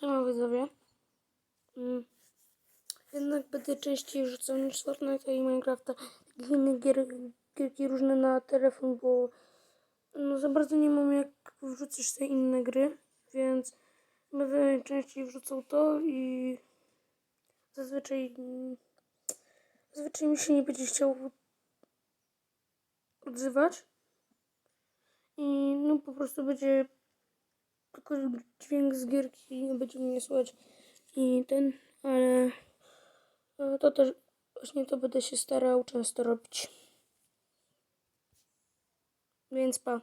Siema widzowie. Mm. Jednak będę częściej rzucał niż Fortnite i Minecrafta. Takich innych gier, gierki różne na telefon, bo no za bardzo nie mam jak wrzucić te inne gry, więc będę częściej wrzucał to i zazwyczaj zazwyczaj mi się nie będzie chciał odzywać i no po prostu będzie tylko dźwięk z gierki będzie mnie słychać i ten, ale to też właśnie to będę się starał często robić. Więc pa.